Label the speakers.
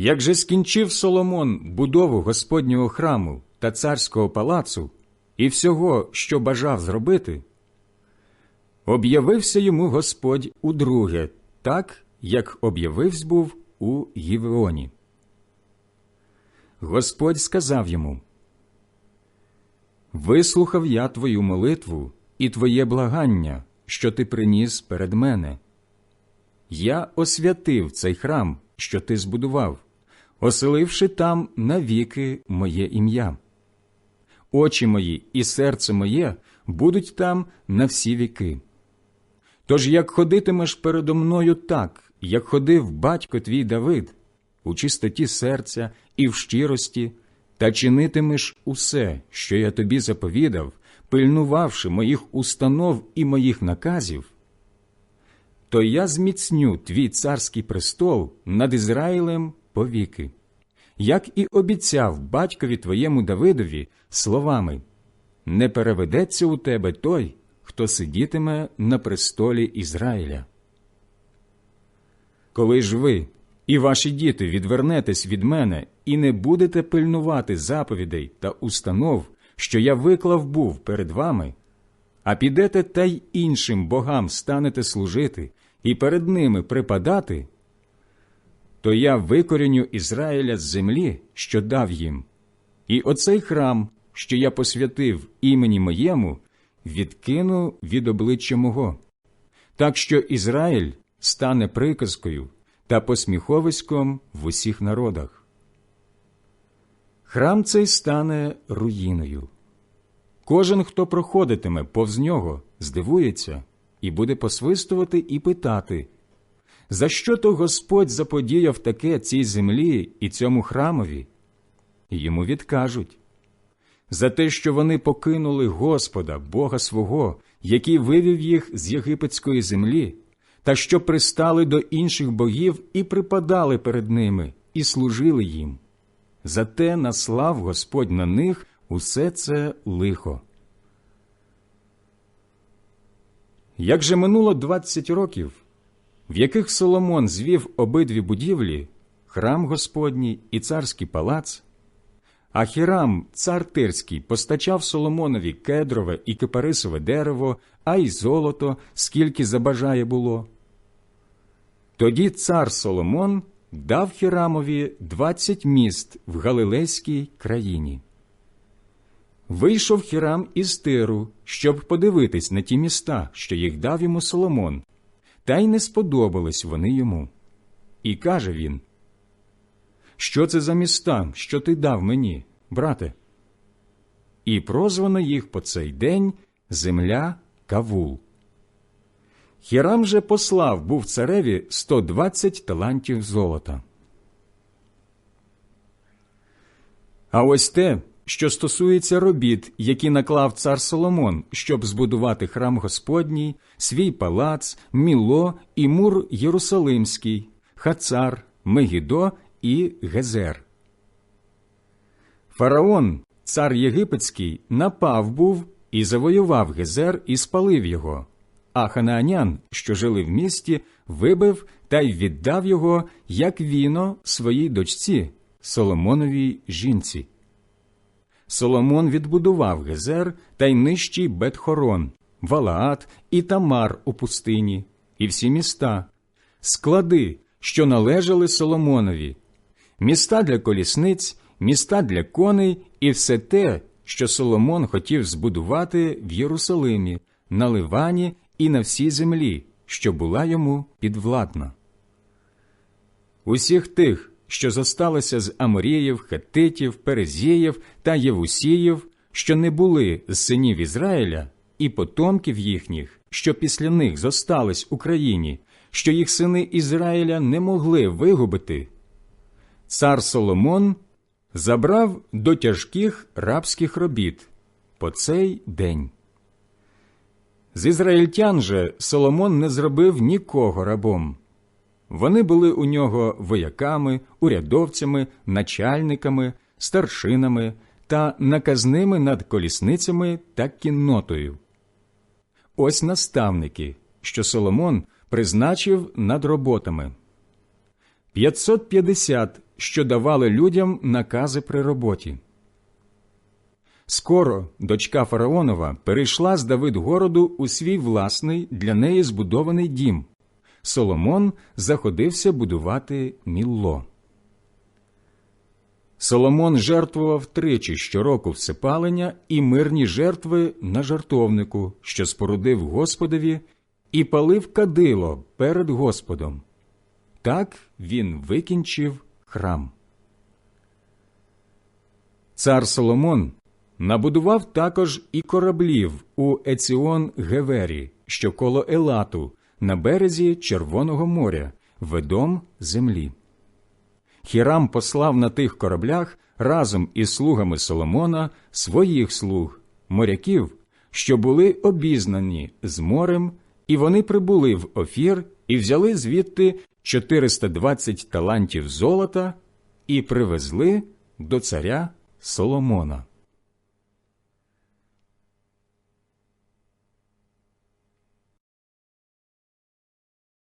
Speaker 1: Як же скінчив Соломон будову Господнього храму та царського палацу і всього, що бажав зробити, об'явився йому Господь удруге, так, як об'явився був у Гівеоні. Господь сказав йому Вислухав я твою молитву і твоє благання, що ти приніс перед мене. Я освятив цей храм, що ти збудував, оселивши там навіки моє ім'я. Очі мої і серце моє будуть там на всі віки. Тож як ходитимеш передо мною так, як ходив батько твій Давид, у чистоті серця і в щирості, та чинитимеш усе, що я тобі заповідав, пильнувавши моїх установ і моїх наказів, то я зміцню твій царський престол над Ізраїлем повіки, як і обіцяв батькові твоєму Давидові словами не переведеться у тебе той, хто сидітиме на престолі Ізраїля. Коли ж ви і ваші діти відвернетесь від мене і не будете пильнувати заповідей та установ, що я виклав був перед вами, а підете та й іншим богам станете служити і перед ними припадати, то я викоріню Ізраїля з землі, що дав їм, і оцей храм, що я посвятив імені моєму, відкину від обличчя мого, так що Ізраїль стане приказкою та посміховиськом в усіх народах. Храм цей стане руїною. Кожен, хто проходитиме повз нього, здивується і буде посвистувати і питати, за що то Господь заподіяв таке цій землі і цьому храмові? Йому відкажуть за те, що вони покинули Господа, Бога свого, який вивів їх з єгипетської землі, та що пристали до інших богів і припадали перед ними, і служили їм. Зате наслав Господь на них усе це лихо. Як же минуло двадцять років, в яких Соломон звів обидві будівлі, храм Господній і царський палац, а Хірам, цар Тирський, постачав Соломонові кедрове і кипарисове дерево, а й золото, скільки забажає було. Тоді цар Соломон дав Хірамові двадцять міст в Галилейській країні. Вийшов Хірам із Тиру, щоб подивитись на ті міста, що їх дав йому Соломон, та й не сподобались вони йому. І каже він Що це за міста, що ти дав мені, брате? І прозвано їх по цей день земля Кавул. Хірам же послав був цареві 120 талантів золота. А ось те, що стосується робіт, які наклав цар Соломон, щоб збудувати храм Господній, свій палац, Міло і мур Єрусалимський, Хацар, Мегідо і Гезер. Фараон, цар Єгипетський, напав був і завоював Гезер і спалив його а ханаанян, що жили в місті, вибив та й віддав його, як віно, своїй дочці, Соломоновій жінці. Соломон відбудував Гезер та й нижчий Бетхорон, Валаат і Тамар у пустині, і всі міста, склади, що належали Соломонові, міста для колісниць, міста для коней і все те, що Соломон хотів збудувати в Єрусалимі, на Ливані і на всій землі, що була йому підвладна. Усіх тих, що зосталися з Аморіїв, Хетитів, Перезіїв та Євусіїв, що не були з синів Ізраїля, і потомків їхніх, що після них зостались Україні, що їх сини Ізраїля не могли вигубити, цар Соломон забрав до тяжких рабських робіт по цей день. З ізраїльтян же Соломон не зробив нікого рабом. Вони були у нього вояками, урядовцями, начальниками, старшинами та наказними над колісницями та кіннотою. Ось наставники, що Соломон призначив над роботами 550 що давали людям накази при роботі. Скоро дочка фараонова перейшла з Давидгороду у свій власний для неї збудований дім. Соломон заходився будувати мілло. Соломон жертвував тричі щороку всепалення і мирні жертви на жертовнику, що спорудив Господові, і палив кадило перед Господом. Так він викінчив храм. Цар Соломон набудував також і кораблів у Еціон Гевері, що коло Елату, на березі Червоного моря, ведом землі. Хірам послав на тих кораблях разом із слугами Соломона своїх слуг, моряків, що були обізнані з морем, і вони прибули в Офір і взяли звідти 420 талантів золота і привезли до царя Соломона.